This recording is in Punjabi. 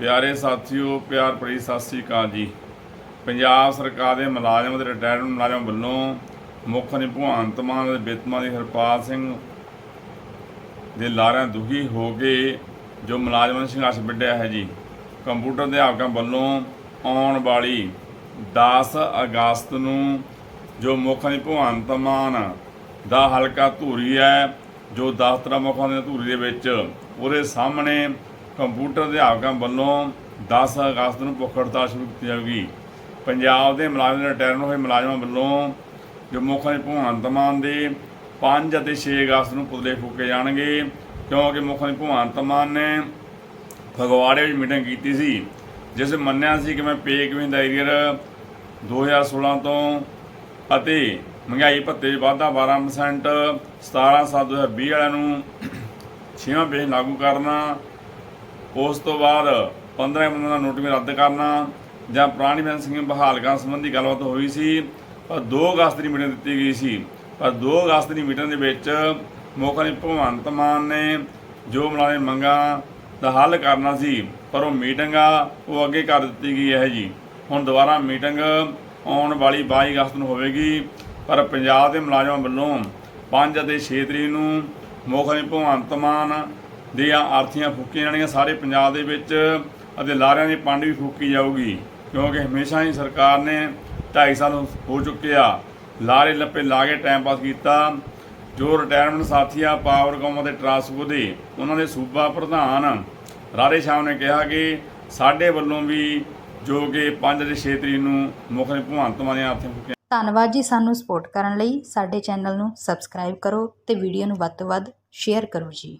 ਪਿਆਰੇ ਸਾਥੀਓ, ਪਿਆਰ ਭਰੀ ਸਤਿ ਸ੍ਰੀ ਅਕਾਲ ਜੀ। ਪੰਜਾਬ ਸਰਕਾਰ ਦੇ ਮੁਲਾਜ਼ਮ ਤੇ ਰਿਟਾਇਰਡ ਮੁਲਾਜ਼ਮ ਵੱਲੋਂ ਮੁੱਖ ਨੇ ਭਗਵੰਤ ਮਾਨ ਦੇ ਬਿਤਮਾ ਦੀ ਹਰਪਾਲ ਸਿੰਘ ਦੇ ਲਾਰਿਆਂ ਦੁਖੀ ਹੋ ਕੇ ਜੋ ਮੁਲਾਜ਼ਮਾਂ ਨੇ ਸੰਘਰਸ਼ ਵਿੱਢਿਆ ਹੈ ਜੀ, ਕੰਪਿਊਟਰ ਅਧਿਆਪਕਾਂ ਵੱਲੋਂ ਆਉਣ ਵਾਲੀ 10 ਅਗਸਤ ਨੂੰ ਜੋ ਮੁੱਖ ਨੇ ਭਗਵੰਤ ਮਾਨ ਦਾ ਹਲਕਾ ਧੂਰੀ ਹੈ, ਜੋ ਦਫ਼ਤਰਾਂ ਮੁਖਾਂ ਦੀ ਧੂਰੀ ਦੇ ਵਿੱਚ, ਉਹਦੇ ਸਾਹਮਣੇ ਕੰਪਿਊਟਰ ਅਧਿਆਪਕਾਂ ਵੱਲੋਂ 10 ਅਗਸਤ ਨੂੰ ਭੁੱਖ ਹੜਤਾਲ ਸ਼ੁਰੂ ਕੀਤੀ ਜਾਵੇਗੀ। ਪੰਜਾਬ ਦੇ ਮੁਲਾਜ਼ਮ ਰਿਟਾਇਰਨ ਹੋਏ ਮੁਲਾਜ਼ਮਾਂ ਵੱਲੋਂ ਜੋ ਮੁੱਖ ਮੰਤਰੀ ਭਗਵੰਤ ਮਾਨ ਦੇ 5 ਅਤੇ 6 ਅਗਸਤ ਨੂੰ ਪੁਤਲੇ ਫੂਕੇ ਜਾਣਗੇ, ਕਿਉਂਕਿ ਮੁੱਖ ਮੰਤਰੀ ਭਗਵੰਤ ਮਾਨ ਨੇ ਫਗਵਾੜੇ ਵਿੱਚ ਮੀਟਿੰਗ ਕੀਤੀ ਸੀ, ਜਿਸ ਮੰਨਿਆ ਸੀ ਕਿ ਮੈਂ ਪੇ ਕਿਵੇਂ ਦਾ ਏਰੀਅਰ 2016 ਤੋਂ ਅਤੇ ਮਹਿੰਗਾਈ ਭੱਤੇ 'ਚ ਵਾਧਾ 12% 17 7 2020 ਵਾਲਿਆਂ ਨੂੰ ਛੇਵਾਂ ਪੇ ਲਾਗੂ ਕਰਨਾ ਉਸ ਤੋਂ ਬਾਅਦ 15 ਬੰਦਾਂ ਦਾ ਨੋਟ ਰੱਦ ਕਰਨਾ, ਜਾਂ ਪੁਰਾਣੀ ਪੈਨਸ਼ਨ ਸਕੀਮ ਬਹਾਲ ਕਰਨ ਸੰਬੰਧੀ ਗੱਲਬਾਤ ਹੋਈ ਸੀ, ਪਰ 2 ਅਗਸਤ ਦੀ ਮੀਟਿੰਗ ਦਿੱਤੀ ਗਈ ਸੀ। ਪਰ 2 ਅਗਸਤ ਦੀ ਮੀਟਿੰਗ ਦੇ ਵਿੱਚ ਮੁੱਖ ਨੇ ਭਗਵੰਤ ਮਾਨ ਨੇ ਜੋ ਮੁਲਾਜ਼ਮ ਮੰਗਾਂ ਦਾ ਹੱਲ ਕਰਨਾ ਸੀ, ਪਰ ਉਹ ਮੀਟਿੰਗ ਆ, ਉਹ ਅੱਗੇ ਕਰ ਦਿੱਤੀ ਗਈ ਹੈ ਜੀ। ਹੁਣ ਦੁਬਾਰਾ ਮੀਟਿੰਗ ਆਉਣ ਵਾਲੀ 22 ਅਗਸਤ ਨੂੰ ਹੋਵੇਗੀ, ਪਰ ਪੰਜਾਬ ਦੇ ਮੁਲਾਜ਼ਮਾਂ ਵੱਲੋਂ 5 ਅਤੇ 6 ਤਰੀਕ ਨੂੰ ਮੁੱਖ ਭਗਵੰਤ ਮਾਨ ਦੀਆਂ ਆਰਥੀਆਂ ਫੂਕੀਆਂ ਜਾਣੀਆਂ। ਸਾਰੇ ਪੰਜਾਬ ਦੇ ਵਿੱਚ ਅਤੇ ਲਾਰਿਆਂ ਦੀ ਪੰਡ ਵੀ ਫੂਕੀ ਜਾਊਗੀ, ਕਿਉਂਕਿ ਹਮੇਸ਼ਾ ਹੀ ਸਰਕਾਰ ਨੇ 2.5 ਸਾਲ ਹੋ ਚੁੱਕੇ ਆ। ਲਾਰੇ ਲੱਪੇ ਲਾ ਕੇ ਟਾਈਮ ਪਾਸ ਕੀਤਾ। ਜੋ ਰਿਟਾਇਰਮੈਂਟ ਸਾਥੀ ਆ ਪਾਵਰਕਾਮ ਅਤੇ ਟਰਾਂਸਪੋ ਦੇ ਉਹਨਾਂ ਦੇ ਸੂਬਾ ਪ੍ਰਧਾਨ ਰਾਰੇ ਸ਼ਾਮ ਨੇ ਕਿਹਾ ਕਿ ਸਾਡੇ ਵੱਲੋਂ ਵੀ ਜੋ ਕਿ 5 ਅਤੇ 6 ਤਰੀਕ ਨੂੰ ਮੁੱਖ ਨੇ ਭਗਵੰਤ ਮਾਨ ਦੀਆਂ ਆਰਥੀਆਂ ਫੂਕੀਆਂ ਧੰਨਵਾਦ ਜੀ ਸਾਨੂੰ ਸਪੋਰਟ ਕਰਨ ਲਈ। ਸਾਡੇ ਚੈਨਲ ਨੂੰ ਸਬਸਕ੍ਰਾਈਬ ਕਰੋ ਤੇ ਵੀਡੀਓ ਨੂੰ ਵੱਧ ਤੋਂ ਵੱਧ ਸ਼ੇਅਰ ਕਰੋ ਜੀ।